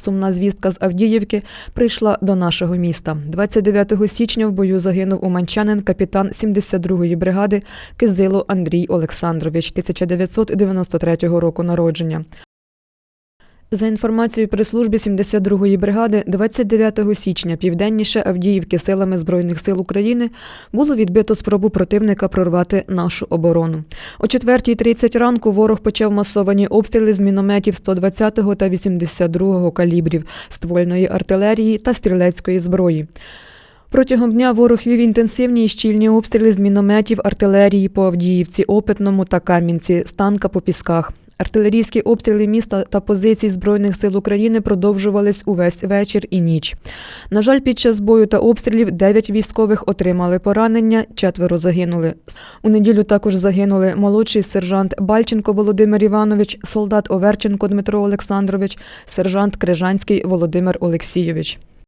сумна звістка з Авдіївки прийшла до нашого міста. 29 січня в бою загинув уманчанин капітан 72-ї бригади Кизило Андрій Олександрович 1993 року народження. За інформацією прес-служби 72-ї бригади, 29 січня південніше Авдіївки силами Збройних сил України було відбито спробу противника прорвати нашу оборону. О 4.30 ранку ворог почав масовані обстріли з мінометів 120-го та 82-го калібрів, ствольної артилерії та стрілецької зброї. Протягом дня ворог вів інтенсивні і щільні обстріли з мінометів артилерії по Авдіївці, Опитному та Кам'янці, з танка по пісках. Артилерійські обстріли міста та позицій Збройних сил України продовжувались увесь вечір і ніч. На жаль, під час бою та обстрілів дев'ять військових отримали поранення, четверо загинули. У неділю також загинули молодший сержант Бальченко Володимир Іванович, солдат Оверченко Дмитро Олександрович, сержант Крижанський Володимир Олексійович.